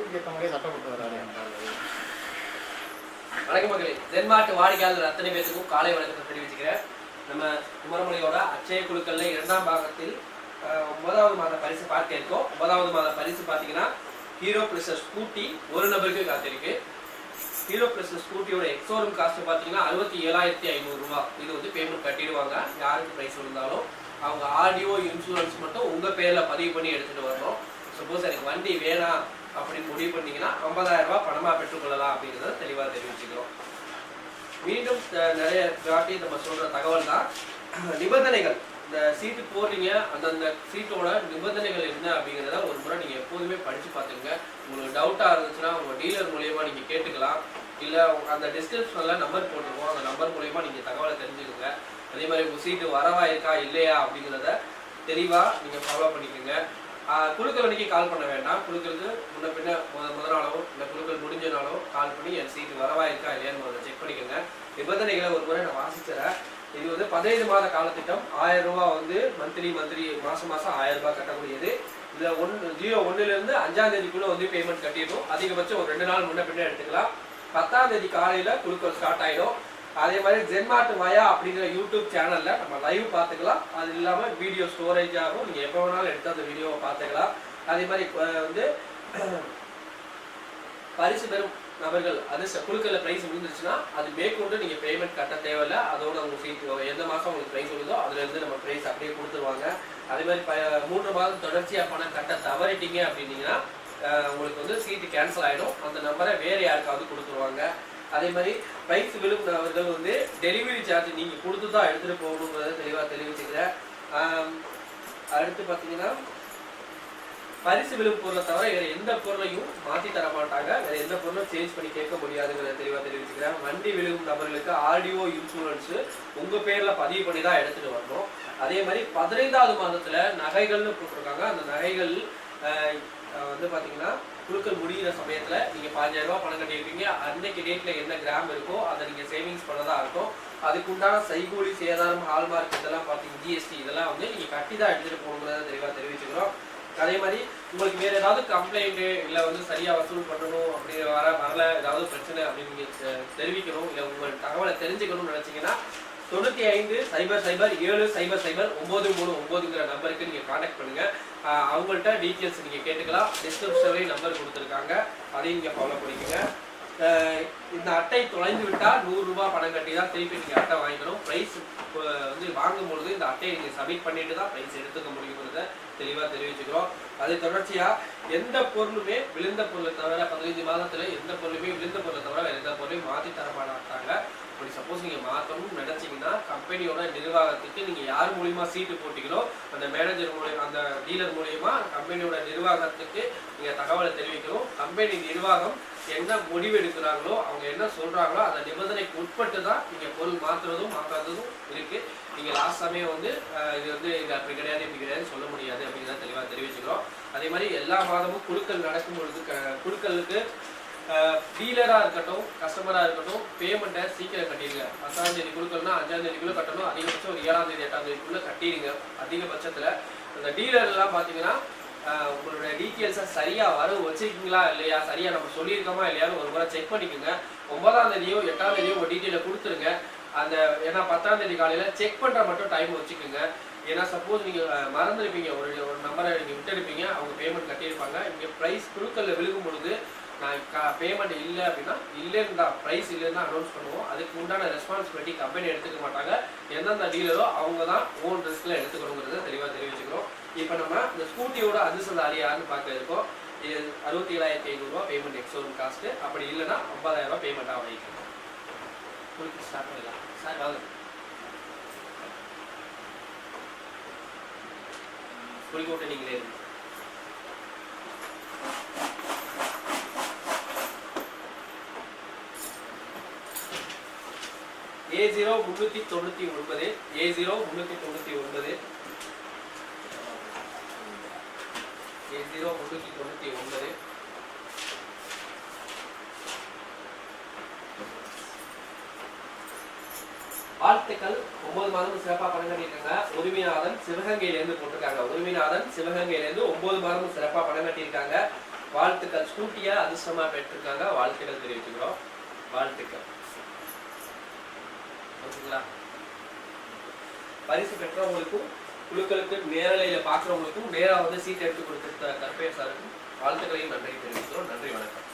சீட்டுக்கு மாதிரியே சட்டை போட்டு வராரு வணக்கம் மகளே தென்மாட்டு வாடிக்கையாளர் அத்தனை பேருக்கும் காலை வணக்கத்தை தெரிவிச்சுக்கிறேன். நம்ம குமரமொழியோட அச்சய குழுக்கள்ல இரண்டாம் பாகத்தில் ஒன்பதாவது மாத பரிசு பார்க்க இருக்கோம் ஒன்பதாவது மாத பரிசு பார்த்தீங்கன்னா ஹீரோ பிளஸ் ஸ்கூட்டி ஒரு நபருக்கு காத்திருக்கு. ஹீரோ பிளஸ் ஸ்கூட்டியோட எக்ஸோரூம் காஸ்ட் பார்த்தீங்கன்னா அறுபத்தி ஏழாயிரத்தி ஐநூறுரூவா இது வந்து பேமெண்ட் கட்டிடுவாங்க. யாருக்கு ப்ரைஸ் இருந்தாலும் அவங்க ஆடியோ இன்சூரன்ஸ் மட்டும் உங்கள் பேரில் பதிவு பண்ணி எடுத்துகிட்டு வரணும். சப்போஸ் எனக்கு வண்டி வேணாம். அப்படி முடிவு பண்ணீங்கன்னா 50000 ரூபாய் பணமாக பெற்றுக்கொள்ளலாம் அப்படிங்கிறத தெளிவாக தெரிவிச்சுக்கிறோம். மீண்டும் நிறைய காட்டி நம்ம சொல்கிற தகவல் தான். நிபந்தனைகள். இந்த சீட்டு போடுறீங்க அந்தந்த சீட்டோட நிபந்தனைகள் என்ன அப்படிங்கிறத ஒரு முறை நீங்கள் எப்போதுமே படித்து பார்த்துங்க உங்களுக்கு டவுட்டாக இருந்துச்சுன்னா உங்கள் டீலர் மூலியமாக நீங்கள் கேட்டுக்கலாம். இல்லை அந்த டிஸ்கிரிப்ஷனில் நம்பர் போட்டிருக்கோம் அந்த நம்பர் மூலியமாக நீங்கள் தகவலை தெரிஞ்சுக்கோங்க. அதே மாதிரி உங்கள் சீட்டு வரவா இருக்கா இல்லையா அப்படிங்கிறத தெளிவாக நீங்கள் ஃபாலோ பண்ணிக்கோங்க. குழுக்கள் அன்றைக்கி கால் பண்ண வேண்டாம். குழுக்களுக்கு முன்ன பின்ன முத முத நாளோ இல்லை குழுக்கள் முடிஞ்ச நாளோ கால் பண்ணி என் சீட்டு வரவா இருக்கா இல்லையான்னு முதல்ல செக் பண்ணிக்கோங்க. நிபந்தனைகளை ஒரு முறை நான் வாசிச்சுறேன். இது வந்து பதினைந்து மாத காலத்திட்டம். ஆயிரம் ரூபாய் வந்து மந்த்லி மந்த்லி மாதம் மாதம் ஆயிரம் ரூபாய் கட்டக்கூடியது. இதில் ஒன்று ஜீரோ ஒன்றுலேருந்து அஞ்சாம் தேதிக்குள்ளே வந்து பேமெண்ட் கட்டிடணும். அதிகபட்சம் ஒரு ரெண்டு நாள் முன்ன பின்ன எடுத்துக்கலாம். பத்தாம் தேதி காலையில் குழுக்கள் ஸ்டார்ட் ஆகிடும் அதே மாதிரி ஜென்மாட்டு மயா அப்படிங்கிற யூடியூப் சேனலில் நம்ம லைவ் பார்த்துக்கலாம். அது இல்லாமல் வீடியோ ஸ்டோரேஜ் ஆகும். நீங்க எப்போ வேணாலும் எடுத்து அந்த வீடியோவை பார்த்துக்கலாம். அதே மாதிரி வந்து பரிசு பெறும் நபர்கள் அது குழுக்களில் ப்ரைஸ் விழுந்துருச்சுன்னா அது மேற்கொண்டு நீங்கள் பேமெண்ட் கட்ட தேவையில்ல. அதோட உங்களுக்கு சீட்டு எந்த மாதம் உங்களுக்கு ப்ரைஸ் விழுதோ அதுலேருந்து நம்ம ப்ரைஸ் அப்படியே கொடுத்துருவாங்க. அதே மாதிரி ப- மூன்று மாதம் தொடர்ச்சியாக பணம் கட்ட தவறிட்டீங்க அப்படின்னீங்கன்னா உங்களுக்கு வந்து சீட்டு கேன்சல் ஆகிடும் அந்த நம்பரை வேறு யாருக்காவது கொடுத்துருவாங்க. அதே மாதிரி பிரைஸ் விழும் வந்து டெலிவரி சார்ஜ் நீங்கள் கொடுத்து தான் எடுத்துகிட்டு போகணுங்கிறத தெளிவாக தெரிவிச்சுக்கிறேன் அடுத்து பார்த்தீங்கன்னா பரிசு விழும் பொருளை தவிர வேற எந்த பொருளையும் மாற்றி தர மாட்டாங்க. வேற எந்த பொருளும் சேஞ்ச் பண்ணி கேட்க முடியாதுங்கிறத தெளிவாக தெரிவிச்சுக்கிறேன். வண்டி விழுகும் நபர்களுக்கு ஆடியோ இன்சூரன்ஸு உங்கள் பேரில் பதிவு பண்ணி தான் எடுத்துகிட்டு வரணும். அதே மாதிரி பதினைந்தாவது மாதத்தில் நகைகள்னு போட்டிருக்காங்க. அந்த நகைகள் வந்து பாத்தீங்கன்னா குழுக்கள் முடிகிற சமயத்தில் நீங்க பதினஞ்சாயிரம் பணம் கட்டியிருப்பீங்க. அன்னைக்கு டேட்டில் என்ன கிராம் இருக்கோ அதை நீங்க சேவிங்ஸ் பண்ணதா இருக்கும் அதுக்கு உண்டான சைகூலி சேதாரம் ஹால்மார்க் இதெல்லாம் பார்த்தீங்கன்னா ஜிஎஸ்டி இதெல்லாம் வந்து நீங்க கட்டி தான் எடுத்துகிட்டு போகணுங்கிறத தெளிவாக தெரிவிச்சுக்கிறோம். அதே மாதிரி உங்களுக்கு வேறு ஏதாவது கம்ப்ளைண்ட் இல்லை வந்து சரியா வசூல் பண்ணணும் அப்படி வர வரல ஏதாவது பிரச்சனை அப்படின்னு நீங்க தெ- தெரிவிக்கணும். இல்லை உங்கள் தகவலை தெரிஞ்சுக்கணும்னு நினைச்சீங்கன்னா தொண்ணூத்தி ஐந்து சைபர் சைபர் ஏழு சைபர் சைபர் ஒன்பது மூணு ஒன்பதுங்கிற நம்பருக்கு நீங்க காண்டாக்ட் பண்ணுங்க. அவங்கள்ட்ட டீட்டெயில்ஸ் நீங்க கேட்டுக்கலாம். டிஸ்கிரிப்ஷன்லேயும் நம்பர் கொடுத்துருக்காங்க. அதையும் நீங்க ஃபாலோ பண்ணிக்கோங்க. இந்த அட்டை தொலைந்து விட்டால் நூறு ரூபாய் பணம் கட்டி தான் திருப்பி நீங்க அட்டை வாங்கிக்கணும். பிரைஸ் வந்து வாங்கும் பொழுது இந்த அட்டையை நீங்க சப்மிட் பண்ணிட்டு தான் பிரைஸ் எடுத்துக்க முடியுங்கிறத தெளிவா தெரிவிச்சுக்கிறோம். அதை தொடர்ச்சியா எந்த பொருளுமே விழுந்த பொருளை தவிர பதினைஞ்சு மாதத்துல எந்த பொருளுமே விழுந்த பொருளை தவிர வேறு எந்த பொருளையும் மாத்தி தர மாட்டாங்க. அப்படி சப்போஸ் நீங்கள் மாற்றணும்னு நினச்சிங்கன்னா கம்பெனியோட நிர்வாகத்துக்கு நீங்கள் யார் மூலிமா சீட்டு போட்டீங்களோ அந்த மேனேஜர் மூலியம் அந்த டீலர் மூலியமா கம்பெனியோட நிர்வாகத்துக்கு நீங்கள் தகவலை தெரிவிக்கணும் கம்பெனி நிர்வாகம் என்ன முடிவு எடுக்கிறாங்களோ அவங்க என்ன சொல்கிறாங்களோ அந்த நிபந்தனைக்கு உட்பட்டு தான் நீங்கள் பொருள் மாற்றுறதும் மாற்றாததும் இருக்குது நீங்கள் லாஸ்ட் சமயம் வந்து இது வந்து இது அப்படி கிடையாது இப்படி கிடையாதுன்னு சொல்ல முடியாது அப்படிங்கிறத தெளிவாக தெரிவிச்சுக்கிறோம். அதே மாதிரி எல்லா மாதமும் குழுக்கள் நடக்கும் பொழுது க- குழுக்களுக்கு டீலராக இருக்கட்டும் கஸ்டமராக இருக்கட்டும் பேமெண்ட்டை சீக்கிரம் கட்டிடுங்க. பத்தாம் தேதி குழுக்கள்னா அஞ்சாம் தேதிக்குள்ள கட்டணும். அதிகபட்சம் ஒரு ஏழாம் தேதி எட்டாம் தேதிக்குள்ள கட்டிடுங்க. அதிகபட்சத்தில் அந்த டீலர்லாம் பார்த்தீங்கன்னா உங்களுடைய டீட்டெயில்ஸை சரியாக வர வச்சிருக்கீங்களா இல்லையா சரியாக நம்ம சொல்லியிருக்கோமா இல்லையான்னு ஒரு முறை செக் பண்ணிக்கோங்க. ஒன்பதாம் தேதியோ எட்டாம் தேதியோ ஒரு டீட்டெயிலை கொடுத்துருங்க. அந்த ஏன்னா பத்தாம் தேதி காலையில் செக் பண்ணுற மட்டும் டைம் வச்சுக்கோங்க. ஏன்னா சப்போஸ் நீங்கள் மறந்துருப்பீங்க. ஒரு ஒரு நம்பரை நீங்க விட்டுருப்பீங்க அவங்க பேமெண்ட் கட்டியிருப்பாங்க. இங்கே ப்ரைஸ் குழுக்களில் விழுகும் பொழுது நான் பேமெண்ட் இல்லை அப்படின்னா இல்லைன்னு தான் ப்ரைஸ் இல்லைன்னு அனௌன்ஸ் பண்ணுவோம். அதுக்கு உண்டான ரெஸ்பான்சிபிலிட்டி கம்பெனி எடுத்துக்க மாட்டாங்க. எந்தெந்த டீலரோ அவங்க தான் ஓன் ரிஸ்கில் எடுத்துக்கணுங்கிறத தெளிவாக தெரிவிச்சுக்கிறோம். இப்போ நம்ம இந்த ஸ்கூட்டியோட அதிர்ஷ்டதாரி யாருன்னு பார்க்க இருக்கோம். இது அறுபத்தி ஏழாயிரத்தி ஐநூறுரூவா பேமெண்ட் எக்ஸோரூம் காஸ்ட்டு அப்படி இல்லைன்னா ஐம்பதாயிரம் ரூபா பேமெண்ட்டாக வைக்கணும் உங்களுக்கு ஸ்டார்ட் பண்ணலாம். சார் வாங்க. குறிக்கோட்டை நீங்களே இருக்கு ஏ ஜீரோ முன்னூத்தி தொண்ணூத்தி ஒன்பது ஏ ஜீரோ முன்னூத்தி தொண்ணூத்தி ஒன்பது. ஏ ஜீரோ முன்னூத்தி தொண்ணூத்தி ஒன்பது. வாழ்த்துக்கள். ஒன்பது மாதம் சிறப்பாக பணங்கட்டியிருக்காங்க. உரிமைநாதன் சிவகங்கையிலேருந்து போட்டிருக்காங்க. உரிமைநாதன் சிவகங்கையிலேருந்து ஒன்பது மாதம் சிறப்பாக பணம் கட்டியிருக்காங்க வாழ்த்துக்கள். ஸ்கூட்டியாக அதிர்ஷ்டமாக பெற்றிருக்காங்க. வாழ்த்துக்கள் தெரிவிச்சுக்கிறோம். வாழ்த்துக்கள். ஓகேங்களா பரிசு பெற்றவங்களுக்கும் குழுக்களுக்கு நேரலையில பார்க்குறவங்களுக்கும் நேரா வந்து சீட் எடுத்து கொடுத்த கற்பையர் சாருக்கும் வாழ்த்துக்களையும் நன்றி தெரிவிக்கிறோம். நன்றி வணக்கம்.